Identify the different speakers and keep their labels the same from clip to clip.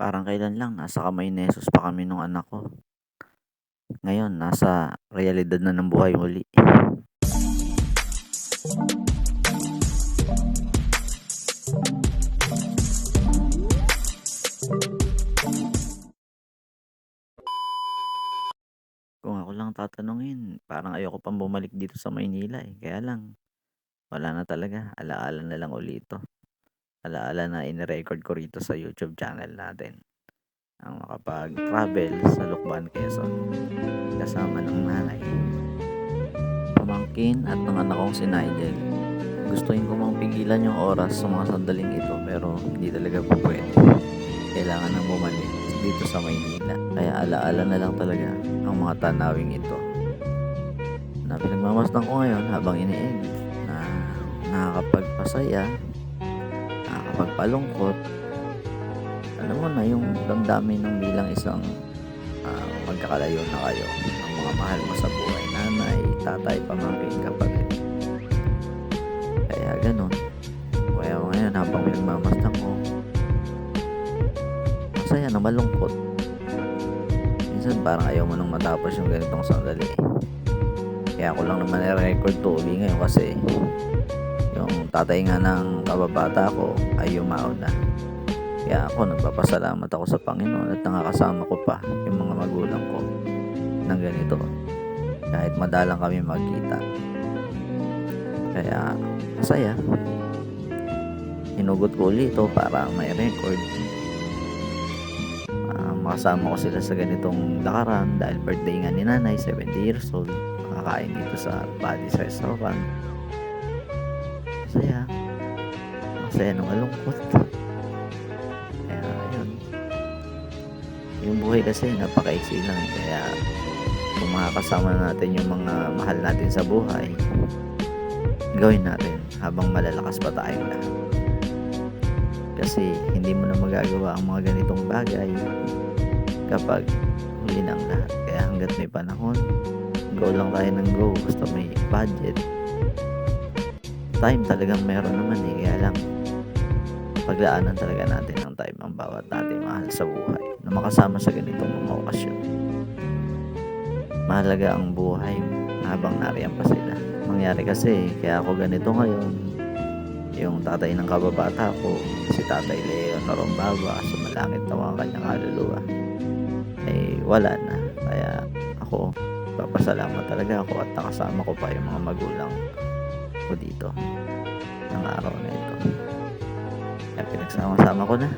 Speaker 1: Parang kailan lang nasa Camarines pa kami nung anak ko. Ngayon nasa realidad na ng buhay uli. Kung ako lang tatanungin, parang ayoko pang bumalik dito sa Maynila eh. Kaya lang, wala na talaga. Alaala na lang uli ito. Alaala na inirecord ko rito sa YouTube channel natin. Ang makapag-travel sa Lukban, Quezon. Kasama ng nanay. Pamangkin at ng anak kong si Nigel. Gustuin ko mang pigilan yung oras sa mga sandaling ito pero hindi talaga po pwede. Kailangan nang bumalik dito sa Maynila. Kaya alaala na lang talaga ang mga tanawing ito. Na pinagmamasdan ko ngayon habang ini-edit na nakakapagpasaya, nakakapagpalungkot, alam mo na yung damdamin ng bilang isang ah, magkakalayo na kayo ng mga mahal mo sa buhay, nanay, tatay, pamangkin, kapatid. Kaya ganun. Kaya ngayon habang pinagmamasdan ko, masaya na malungkot. Minsan parang ayaw mo nang matapos yung ganitong sandali. Kaya ako lang naman i-record to uli ngayon kasi tatay nga ng kababata ko ay yumaon na. Kaya ako nagpapasalamat ako sa Panginoon at nakakasama ko pa yung mga magulang ko ng ganito. Kahit madalang kami magkita. Kaya masaya. Hinugot ko ulit ito para may record. Ah, makasama ko sila sa ganitong lakaran dahil birthday nga ni nanay, 70 years old. Makakain dito sa Buddy's Restaurant. Masaya. Masaya ng malungkot. Kaya yun. Yung buhay kasi napakaiksi lang. Kaya kung makakasama natin yung mga mahal natin sa buhay, gawin natin habang malalakas pa tayong lahat. Kasi hindi mo na magagawa ang mga ganitong bagay kapag huli na ang lahat. Kaya hanggat may panahon, go lang tayo ng go. Basta may budget. Time talagang meron naman eh. Kaya lang, paglaanan talaga natin ng time ang bawat natin mahal sa buhay na makasama sa ganitong mga okasyon. Mahalaga ang buhay habang nariyan pa sila. Mangyari kasi, kaya ako ganito ngayon, yung tatay ng kababata ko, si Tatay Leo Narombaba, sumalangit na mga kanyang kaluluwa, eh wala na. Kaya ako, papasalamat talaga ako at nakasama ko pa yung mga magulang ko dito ng araw na ito. Kaya pinagsama-sama ko na.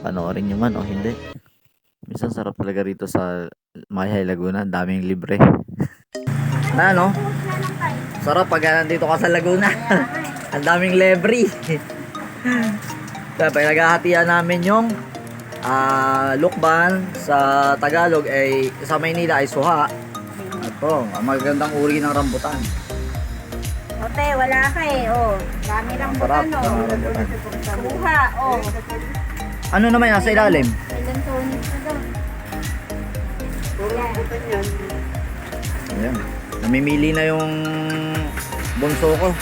Speaker 1: Panoorin nyo man o hindi. Minsan sarap talaga rito sa Mayhay Laguna. Daming libre. na no? Sarap pag nandito ka sa Laguna. Ang daming libre. Kaya pinaghahatian namin yung ah lukban sa Tagalog ay sa Maynila ay suha. Ito, ang magandang uri ng rambutan.
Speaker 2: Ote, wala ka eh. Oh, dami lang
Speaker 1: Sarap
Speaker 2: butan
Speaker 1: ng
Speaker 2: oh.
Speaker 1: rambutan.
Speaker 2: Kuha, oh.
Speaker 1: Ano naman nasa ilalim?
Speaker 2: Ilan tunis na daw. Yan.
Speaker 1: Ayan. Namimili na yung bunso ko.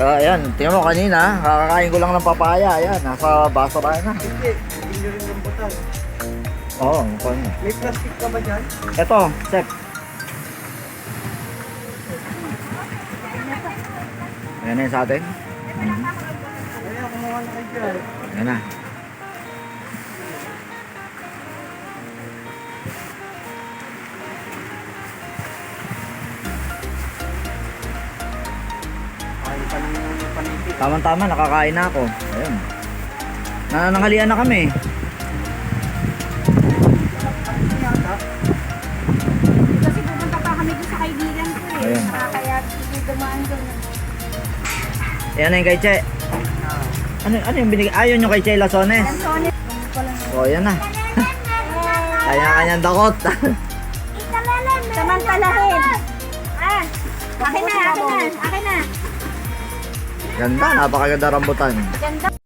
Speaker 1: Ah, ayan, tingnan mo kanina, kakakain ko lang ng papaya. Ayan, nasa basura na.
Speaker 3: Hindi, hindi rin rambutan.
Speaker 1: Oo, oh, ano.
Speaker 3: May plastic ka ba dyan?
Speaker 1: Ito, Sep. Ayan na yun sa atin. Ayan na. Tama-tama, nakakain na ako. Ayun. Nananghalian na kami.
Speaker 2: Kasi pupunta pa kami doon sa kaibigan ko eh.
Speaker 1: Ayun.
Speaker 2: Kaya dumaan doon.
Speaker 1: Ayan na yung kay Che. Ano, ano yung binigay? Ayaw nyo kay Che Lasones.
Speaker 2: Yan, Sony.
Speaker 1: O, yan na. Kanya-kanyang dakot.
Speaker 2: Samantalahin. Ah, akin na, akin na, akin na.
Speaker 1: Ganda, napakaganda rambutan.
Speaker 2: Ganda.